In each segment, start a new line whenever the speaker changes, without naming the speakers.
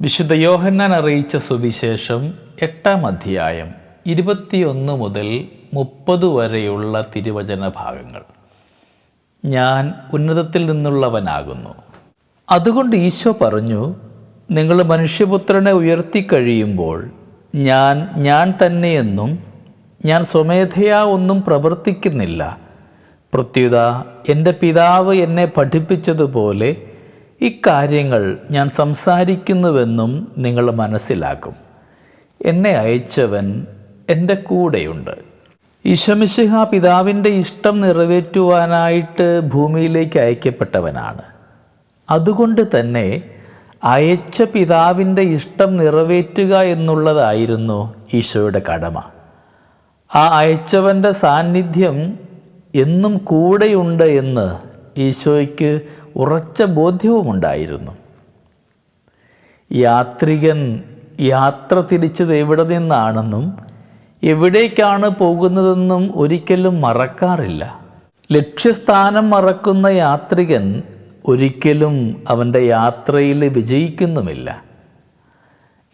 വിശുദ്ധ യോഹന്നാൻ അറിയിച്ച സുവിശേഷം എട്ടാം അധ്യായം ഇരുപത്തിയൊന്ന് മുതൽ മുപ്പത് വരെയുള്ള തിരുവചന ഭാഗങ്ങൾ. ഞാൻ ഉന്നതത്തിൽ നിന്നുള്ളവനാകുന്നു. അതുകൊണ്ട് ഈശോ പറഞ്ഞു നിങ്ങൾ മനുഷ്യപുത്രനെ ഉയർത്തിക്കഴിയുമ്പോൾ ഞാൻ ഞാൻ തന്നെയെന്നും ഞാൻ സ്വമേധയാ ഒന്നും പ്രവർത്തിക്കുന്നില്ല. പ്രത്യുത എന്റെ പിതാവ് എന്നെ പഠിപ്പിച്ചതുപോലെ ഇക്കാര്യങ്ങൾ ഞാൻ സംസാരിക്കുന്നുവെന്നും നിങ്ങൾ മനസ്സിലാക്കും. എന്നെ അയച്ചവൻ എന്റെ കൂടെയുണ്ട്. ഈശമിശിഹ പിതാവിന്റെ ഇഷ്ടം നിറവേറ്റുവാനായിട്ട് ഭൂമിയിലേക്ക് അയക്കപ്പെട്ടവനാണ്. അതുകൊണ്ട് തന്നെ അയച്ച പിതാവിന്റെ ഇഷ്ടം നിറവേറ്റുക എന്നുള്ളതായിരുന്നു ഈശോയുടെ കടമ. ആ അയച്ചവന്റെ സാന്നിധ്യം എന്നും കൂടെയുണ്ട് എന്ന് ഈശോയ്ക്ക് ഉറച്ച ബോധ്യവുമുണ്ടായിരുന്നു. യാത്രികൻ യാത്ര തിരിച്ചത് എവിടെ നിന്നാണെന്നും എവിടേക്കാണ് പോകുന്നതെന്നും ഒരിക്കലും മറക്കാറില്ല. ലക്ഷ്യസ്ഥാനം മറക്കുന്ന യാത്രികൻ ഒരിക്കലും അവന്റെ യാത്രയിൽ വിജയിക്കുന്നുമില്ല.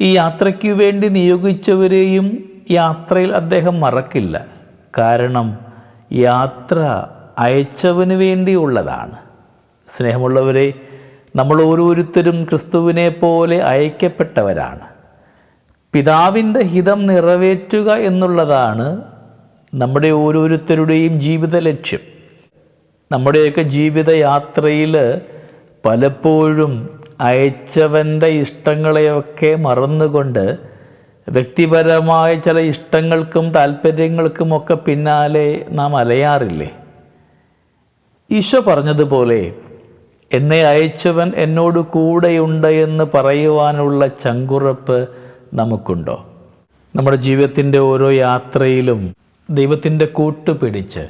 ഈ യാത്രയ്ക്കു വേണ്ടി നിയോഗിച്ചവരെയും യാത്രയിൽ അദ്ദേഹം മറക്കില്ല. കാരണം യാത്ര അയച്ചവന് വേണ്ടിയുള്ളതാണ്. സ്നേഹമുള്ളവരെ നമ്മൾ ഓരോരുത്തരും ക്രിസ്തുവിനെ പോലെ അയക്കപ്പെട്ടവരാണ്. പിതാവിന്റെ ഹിതം നിറവേറ്റുക എന്നുള്ളതാണ് നമ്മുടെ ഓരോരുത്തരുടെയും ജീവിത ലക്ഷ്യം. നമ്മുടെയൊക്കെ ജീവിതയാത്രയിൽ പലപ്പോഴും അയച്ചവന്റെ ഇഷ്ടങ്ങളെയൊക്കെ മറന്നുകൊണ്ട് വ്യക്തിപരമായ ചില ഇഷ്ടങ്ങൾക്കും താല്പര്യങ്ങൾക്കുമൊക്കെ പിന്നാലെ നാം അലയാറില്ലേ? ഈശോ പറഞ്ഞതുപോലെ എന്നെ അയച്ചവൻ എന്നോട് കൂടെയുണ്ട് എന്ന് പറയുവാനുള്ള ചങ്കുറപ്പ് നമുക്കുണ്ടോ? നമ്മുടെ ജീവിതത്തിന്റെ ഓരോ യാത്രയിലും ദൈവത്തിന്റെ കൂട്ടുപിടിച്ച്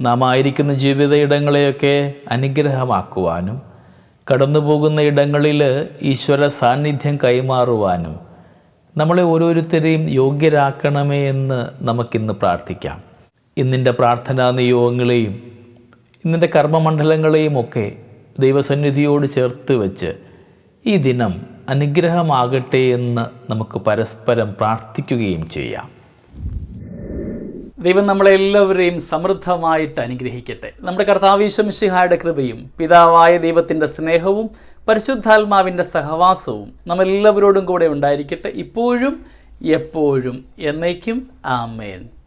നാം ആയിരിക്കുന്ന ജീവിത ഇടങ്ങളെയൊക്കെ അനുഗ്രഹമാക്കുവാനും കടന്നു പോകുന്ന ഇടങ്ങളിൽ ഈശ്വര സാന്നിധ്യം കൈമാറുവാനും നമ്മളെ ഓരോരുത്തരെയും യോഗ്യരാക്കണമേ എന്ന് നമുക്കിന്ന് പ്രാർത്ഥിക്കാം. ഇന്നിന്റെ പ്രാർത്ഥനാ നിയോഗങ്ങളെയും ഇന്നിന്റെ കർമ്മമണ്ഡലങ്ങളെയും ഒക്കെ ദൈവസന്നിധിയോട് ചേർത്ത് വെച്ച് ഈ ദിനം അനുഗ്രഹമാകട്ടെ എന്ന് നമുക്ക് പരസ്പരം പ്രാർത്ഥിക്കുകയും ചെയ്യാം.
ദൈവം നമ്മളെല്ലാവരെയും സമൃദ്ധമായിട്ട് അനുഗ്രഹിക്കട്ടെ. നമ്മുടെ കർത്താവീശ്വമിഷിഹായുടെ കൃപയും പിതാവായ ദൈവത്തിന്റെ സ്നേഹവും പരിശുദ്ധാത്മാവിന്റെ സഹവാസവും നമ്മളെല്ലാവരോടും കൂടെ ഉണ്ടായിരിക്കട്ടെ. ഇപ്പോഴും എപ്പോഴും എന്നേക്കും ആമേൻ.